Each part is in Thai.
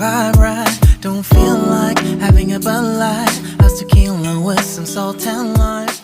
vibe right? Don't feel like having a Bud Light. How's tequila with some salt and lime?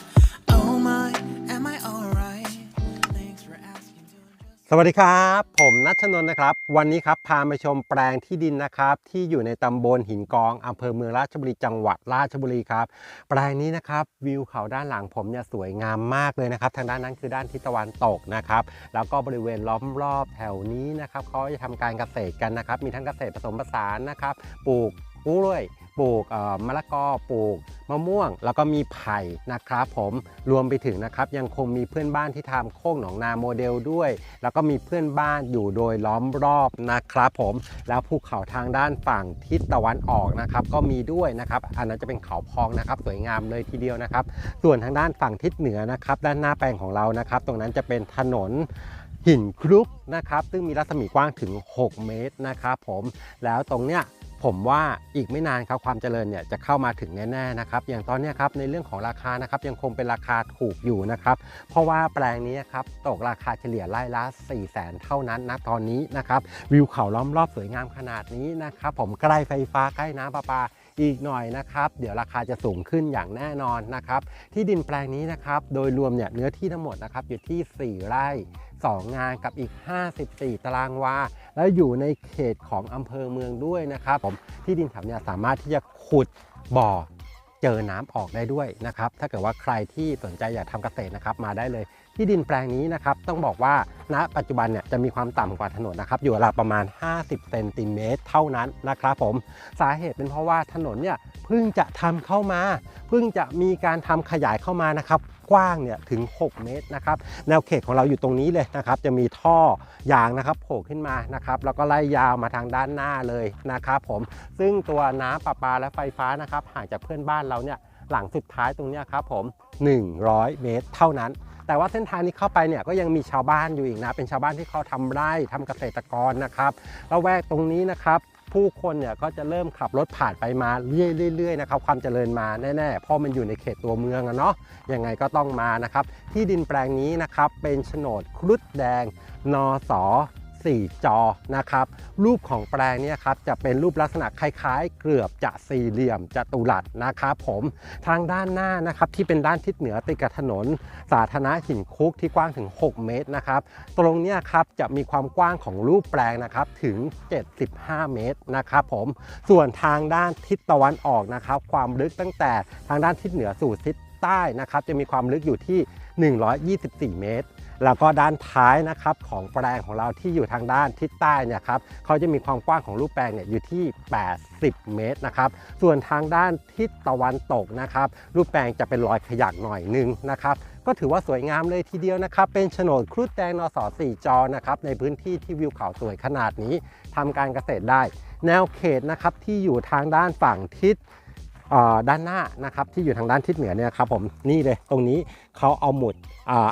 สวัสดีครับ ผมนัชนนท์นะครับ วันนี้ครับพามาชมแปลงที่ดินนะครับ ที่อยู่ในตำบลหินกองอำเภอเมืองราชบุรีจังหวัดราชบุรีครับ แปลงนี้นะครับวิวเขาด้านหลังผมเนี่ยสวยงามมากเลยนะครับ ทางด้านนั้นคือด้านทิศตะวันตกนะครับ แล้วก็บริเวณล้อมรอบแถวนี้นะครับเขาจะทำการเกษตรกันนะครับ มีทั้งเกษตรผสมผสานนะครับ ปลูกกล้วย ปลูกมะละกอปลูกมะม่วง แล้วก็มีไผ่นะครับผมรวมไปถึงนะครับยังคงมีเพื่อนบ้านที่ทำโค้งหนองนาโมเดลด้วย แล้วก็มีเพื่อนบ้านอยู่โดยล้อมรอบนะครับผมแล้วภูเขาทางด้านฝั่งทิศตะวันออกนะครับก็มีด้วยนะครับอันนั้นจะเป็นเขาพองนะครับสวยงามเลยทีเดียวนะครับ ส่วนทางด้านฝั่งทิศเหนือนะครับด้านหน้าแปลงของเรานะครับ ตรงนั้นจะเป็นถนนหินคลุกนะครับซึ่งมีรัศมีกว้างถึง 6 เมตรนะครับผมแล้วตรงเนี้ย ผมว่าอีกไม่นานครับความเจริญเนี่ยจะเข้ามาถึงแน่ๆนะครับ อย่างตอนนี้ครับในเรื่องของราคานะครับยังคงเป็นราคาถูกอยู่นะครับ เพราะว่าแปลงนี้ครับตกราคาเฉลี่ยไร่ละ 4 0 0แสนเท่านั้นนะตอนนี้นะครับวิวเขาล้อมรอบสวยงามขนาดนี้นะครับผมใกล้ไฟฟ้าใกล้น้ำประปาอีกหน่อยนะครับเดี๋ยวราคาจะสูงขึ้นอย่างแน่นอนนะครับที่ดินแปลงนี้นะครับโดยรวมเนี่ยเนื้อที่ทั้งหมดนะครับอยู่ที่ 4 ไร่ 2 งานกับอีก 54 ตารางวา แล้วอยู่ในเขตของอำเภอเมืองด้วยนะครับผมที่ดินแถบนี้สามารถที่จะขุดบ่อเจอน้ำออกได้ด้วยนะครับ ถ้าเกิดว่าใครที่สนใจอยากทำเกษตรนะครับมาได้เลย ที่ดินแปลงนี้นะครับต้องบอกว่าณปัจจุบันเนี่ยจะมีความต่ำกว่าถนนนะครับอยู่ราวประมาณ 50 เซนติเมตรเท่านั้นนะครับผมสาเหตุเป็นเพราะว่าถนนเนี่ยเพิ่งจะทำเข้ามาเพิ่งจะมีการทำขยายเข้ามานะครับกว้างเนี่ยถึง 6 เมตรนะครับแนวเขตของเราอยู่ตรงนี้เลยนะครับจะมีท่อยางนะครับโผล่ขึ้นมานะครับแล้วก็ไล่ยาวมาทางด้านหน้าเลยนะครับผมซึ่งตัวน้ำประปาและไฟฟ้านะครับห่างจากเพื่อนบ้านเราเนี่ยหลังสุดท้ายตรงนี้ครับผม 100 เมตรเท่านั้น แต่ว่าเส้นทางนี้เข้าไปเนี่ยก็ยังมีชาวบ้านอยู่อีกนะ เป็นชาวบ้านที่เขาทำไร่ทำเกษตรกรนะครับแล้วแวกตรงนี้นะครับผู้คนเนี่ยก็จะเริ่มขับรถผ่านไปมาเรื่อยๆนะครับความเจริญมาแน่ๆเพราะมันอยู่ในเขตตัวเมืองอะเนาะยังไงก็ต้องมานะครับ ที่ดินแปลงนี้นะครับเป็นโฉนดครุฑแดงนส 4 จอนะครับรูปของแปลงเนี้ครับจะเป็นรูปลักษณะคล้ายๆ เกือบจะสี่เหลี่ยมจัตุรัสนะครับผมทางด้านหน้านะครับที่เป็นด้านทิศเหนือติดกับถนน สาธารณะหินคุกที่กว้างถึง 6 เมตรนะครับตรงนี้ครับจะมีความกว้างของรูปแปลงนะครับถึง 75 เมตรนะครับผมส่วนทางด้านทิศตะวันออกนะครับความลึกตั้งแต่ทางด้านทิศเหนือสู่ทิศใต้นะครับจะมีความลึกอยู่ที่ 124 เมตร แล้วก็ด้านท้ายนะครับของแปลงของเราที่อยู่ทางด้านทิศใต้เนี่ยครับเขาจะมีความกว้างของรูปแปลงเนี่ยอยู่ที่ 80 เมตรนะครับ ส่วนทางด้านทิศตะวันตกนะครับ รูปแปลงจะเป็นรอยขยักหน่อยนึงนะครับก็ถือว่าสวยงามเลยทีเดียวนะครับ เป็นโฉนดครุฑแดงนส4จอนะครับในพื้นที่ที่วิวเขาสวยขนาดนี้ทำการเกษตรได้ แนวเขตนะครับที่อยู่ทางด้านฝั่งทิศด้านหน้านะครับที่อยู่ทางด้านทิศเหนือเนี่ยครับผมนี่เลยตรงนี้ เขาเอาหมุด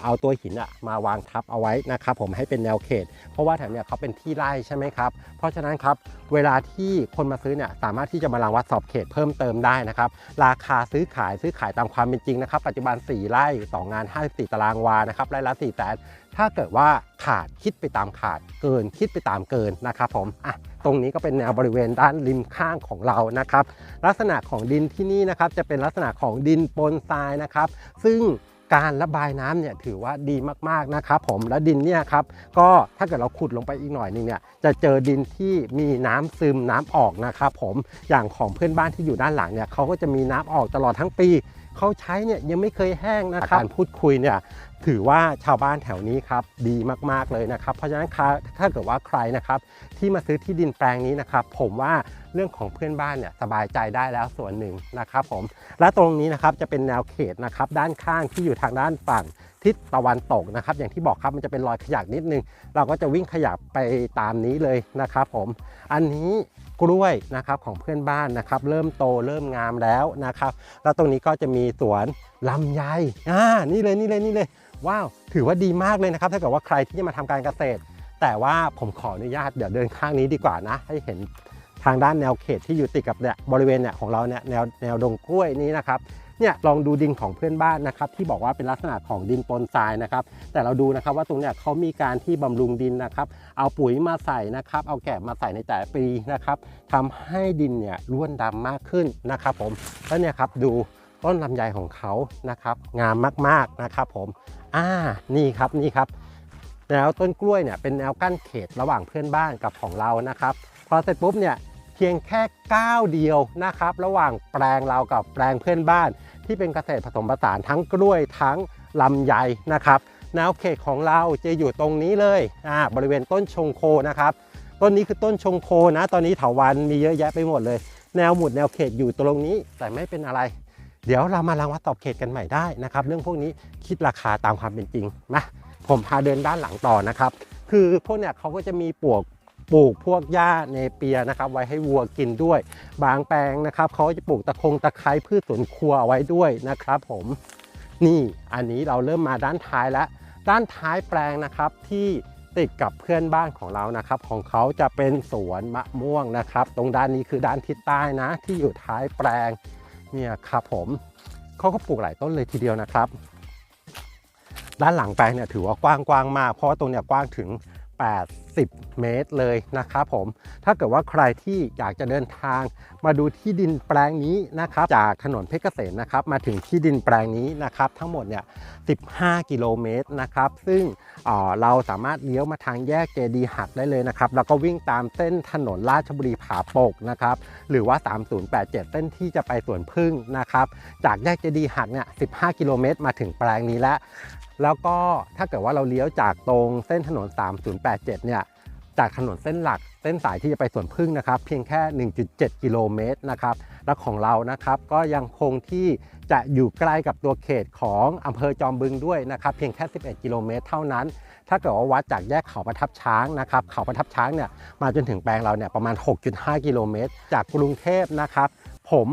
เอาตัวหินมาวางทับเอาไว้นะครับผมให้เป็นแนวเขต เพราะว่าแถวเนี้ยเขาเป็นที่ไร่ใช่ไหมครับ เพราะฉะนั้นครับเวลาที่คนมาซื้อเนี่ยสามารถที่จะมารังวัดสอบเขตเพิ่มเติมได้นะครับ ราคาซื้อขายซื้อขายตามความเป็นจริงนะครับ ปัจจุบัน 4 ไร่ 2 งาน 54 ตารางวานะครับไร่ละ4แสนถ้าเกิดว่าขาดคิดไปตามขาดเกินคิดไปตามเกินนะครับผมอะตรงนี้ก็เป็นแนวบริเวณด้านริมข้างของเรานะครับ ลักษณะของดินที่นี่นะครับจะเป็นลักษณะของดินปนทรายนะครับ ซึ่ง การระบายน้ำเนี่ยถือว่าดีมากๆนะครับผมและดินเนี่ยครับก็ถ้าเกิดเราขุดลงไปอีกหน่อยนึงเนี่ยจะเจอดินที่มีน้ำซึมน้ำออกนะครับผมอย่างของเพื่อนบ้านที่อยู่ด้านหลังเนี่ยเขาก็จะมีน้ำออกตลอดทั้งปี เขาใช้เนี่ยยังไม่เคยแห้งนะครับการพูดคุยเนี่ยถือว่าชาวบ้านแถวนี้ครับดีมากๆเลยนะครับ เพราะฉะนั้นถ้าเกิดว่าใครนะครับที่มาซื้อที่ดินแปลงนี้นะครับ ผมว่าเรื่องของเพื่อนบ้านเนี่ยสบายใจได้แล้วส่วนหนึ่งนะครับผมและตรงนี้นะครับจะเป็นแนวเขตนะครับด้านข้างที่อยู่ทางด้านฝั่งทิศตะวันตกนะครับ อย่างที่บอกครับมันจะเป็นรอยขยักนิดนึง เราก็จะวิ่งขยับไปตามนี้เลยนะครับผมอันนี้ กล้วยนะครับของเพื่อนบ้านนะครับ เริ่มโตเริ่มงามแล้วนะครับ แล้วตรงนี้ก็จะมีสวนลำไยอ่านี่เลยนี่เลยนี่เลยว้าวถือว่าดีมากเลยนะครับถ้าเกิดว่าใครที่จะมาทำการเกษตร แต่ว่าผมขออนุญาตเดี๋ยวเดินข้างนี้ดีกว่านะ ให้เห็นทางด้านแนวเขตที่อยู่ติดกับเนี่ยบริเวณเนี่ยของเราเนี่ยแนวแนวดงกล้วยนี้นะครับ เนี่ยลองดูดินของเพื่อนบ้านนะครับที่บอกว่าเป็นลักษณะของดินปนทรายนะครับ แต่เราดูนะครับว่าตรงเนี้ยเขามีการที่บำรุงดินนะครับ เอาปุ๋ยมาใส่นะครับ เอาแกะมาใส่ในแต่ละปีนะครับทำให้ดินเนี่ยร่วนดำมากขึ้นนะครับผมแล้วเนี่ยครับดูต้นลำไยของเขานะครับงามมากๆนะครับผมอ่านี่ครับนี่ครับแนวต้นกล้วยเนี่ยเป็นแนวกั้นเขตระหว่างเพื่อนบ้านกับของเรานะครับพอเสร็จปุ๊บเนี่ย เพียงแค่ก้าวเดียวนะครับ ระหว่างแปลงเรากับแปลงเพื่อนบ้าน ที่เป็นเกษตรผสมผสานทั้งกล้วยทั้งลำไยนะครับแนวเขตของเราจะอยู่ตรงนี้เลยอ่าบริเวณต้นชงโคนะครับ ต้นนี้คือต้นชงโคนะ ตอนนี้เถาวันมีเยอะแยะไปหมดเลย แนวหมุดแนวเขตอยู่ตรงนี้แต่ไม่เป็นอะไร เดี๋ยวเรามาลังวัดตอบเขตกันใหม่ได้นะครับ เรื่องพวกนี้คิดราคาตามความเป็นจริงมาผมพาเดินด้านหลังต่อนะครับ คือพวกเนี่ยเขาก็จะมีปลวก ปลูกพวกหญ้าเนเปียนะครับไว้ให้วัวกินด้วย บางแปลงนะครับเขาจะปลูกตะคงตะไคร้พืชสวนครัวเอาไว้ด้วยนะครับ ผมนี่อันนี้เราเริ่มมาด้านท้ายแล้ว ด้านท้ายแปลงนะครับที่ติดกับเพื่อนบ้านของเรานะครับ ของเขาจะเป็นสวนมะม่วงนะครับ ตรงด้านนี้คือด้านทิศใต้นะ ที่อยู่ท้ายแปลงเนี่ยครับผมเขาก็ปลูกหลายต้นเลยทีเดียวนะครับ ด้านหลังแปลงเนี่ยถือว่ากว้างกว้างมากเพราะว่าตรงเนี่ยกว้างถึง 80เมตรเลยนะครับผม ถ้าเกิดว่าใครที่อยากจะเดินทาง มาดูที่ดินแปลงนี้นะครับจากถนนเพชรเกษมนะครับมาถึงที่ดินแปลงนี้นะครับทั้งหมดเนี่ย 15 กิโลเมตรนะครับซึ่งเเราสามารถเลี้ยวมาทางแยกเจดีหักได้เลยนะครับแล้วก็วิ่งตามเส้นถนนราชบุรีผาปกนะครับหรือว่า 3087 เส้นที่จะไปสวนพึ่งนะครับจากแยกเจดีหักเนี่ย 15 กิโลเมตร มาถึงแปลงนี้แล้วแล้วก็ถ้าเกิดว่าเราเลี้ยวจากตรงเส้นถนน 3087 เนี่ย จากถนนเส้นหลัก เส้นสายที่จะไปสวนพึ่งนะครับ เพียงแค่ 1.7 กิโลเมตรนะครับและของเรานะครับก็ยังคงที่จะอยู่ใกล้กับตัวเขตของอำเภอจอมบึงด้วยนะครับ เพียงแค่ 11 กิโลเมตรเท่านั้น ถ้าเกิดว่าวัดจากแยกเขาประทับช้างนะครับ เขาประทับช้างเนี่ยมาจนถึงแปลงเราเนี่ยประมาณ 6.5 กิโลเมตร จากกรุงเทพนะครับ ผม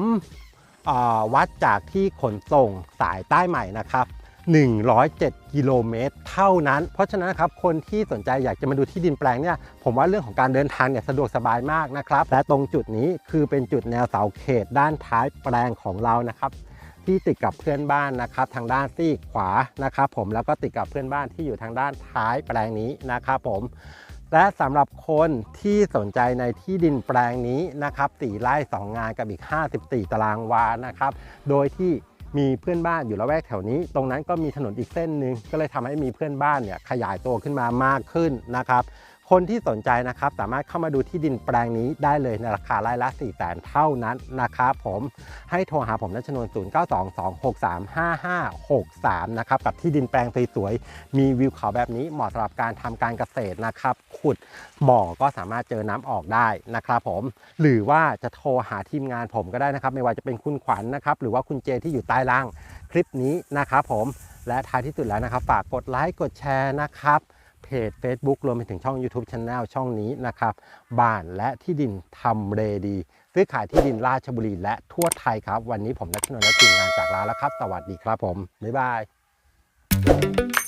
วัดจากที่ขนส่งสายใต้ใหม่นะครับ 107 กิโลเมตรเท่านั้น เพราะฉะนั้นครับคนที่สนใจอยากจะมาดูที่ดินแปลงเนี่ยผมว่าเรื่องของการเดินทางเนี่ยสะดวกสบายมากนะครับและตรงจุดนี้คือเป็นจุดแนวเสาเขตด้านท้ายแปลงของเรานะครับที่ติดกับเพื่อนบ้านนะครับ ทางด้านซีกขวานะครับ ผมแล้วก็ติดกับเพื่อนบ้านที่อยู่ทางด้านท้ายแปลงนี้นะครับผมและสำหรับคนที่สนใจในที่ดินแปลงนี้นะครับ4ไร่2งานกับอีก 54 ตารางวานะครับ โดยที่ มีเพื่อนบ้านอยู่ละแวกแถวนี้ ตรงนั้นก็มีถนนอีกเส้นหนึ่งก็เลยทำให้มีเพื่อนบ้านเนี่ยขยายตัวขึ้นมามากขึ้นนะครับ คนที่สนใจนะครับสามารถเข้ามาดูที่ดินแปลงนี้ได้เลยในราคาไร่ละ4 0 0แสนเท่านั้นนะครับผมให้โทรหาผมนัชนนท์0922635563 นะครับกับที่ดินแปลงสวยๆมีวิวเขาแบบนี้เหมาะสำหรับการทำการเกษตรนะครับ ขุดบ่อก็สามารถเจอน้ำออกได้นะครับผมหรือว่าจะโทรหาทีมงานผมก็ได้นะครับ ไม่ว่าจะเป็นคุณขวัญนะครับ หรือว่าคุณเจที่อยู่ใต้ล่างคลิปนี้นะครับผมและท้ายที่สุดแล้วนะครับ ฝากกดไลค์กดแชร์นะครับ เพจ Facebook รวมไปถึงช่อง YouTube Channel ช่องนี้นะครับ บ้านและที่ดินทำเลดี ซื้อขายที่ดินราชบุรีและทั่วไทยครับ วันนี้ผมนัทชนนท์และทีมงานจากลาแล้วครับ สวัสดีครับผม บ๊ายบาย